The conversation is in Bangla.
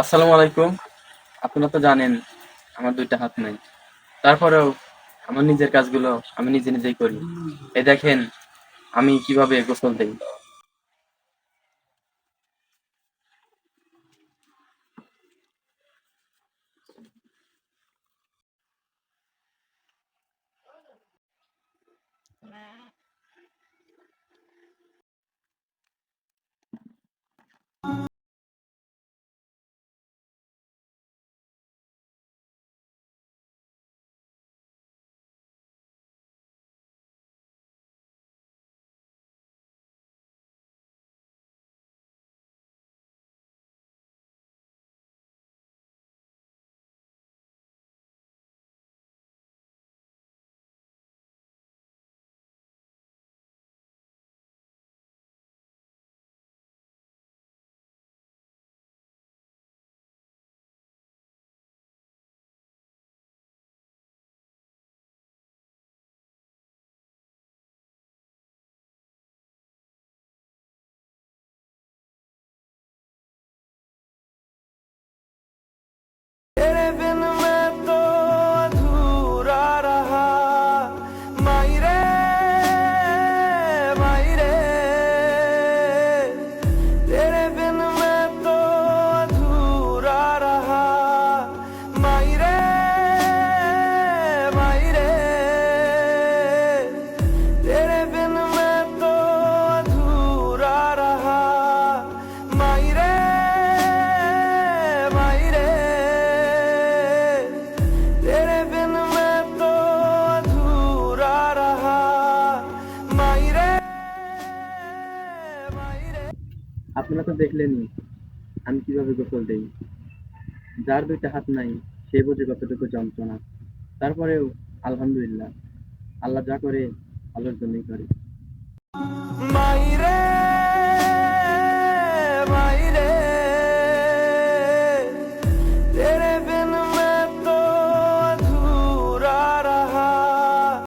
আসসালামু আলাইকুম। আপনারা তো জানেন, আমার দুইটা হাত নাই। তারপরেও আমার নিজের কাজগুলো আমি নিজে নিজেই করি। এই দেখেন, আমি কীভাবে গোসল দেই। আপনারা তো দেখলেনই আমি কীভাবে গোসল দেই। যার দুইটা হাত নাই, সে বুঝে কতটুকু যন্ত্রণা। তারপরেও আলহামদুলিল্লাহ, আল্লাহ যা করে, আল্লাহর জন্যই করে।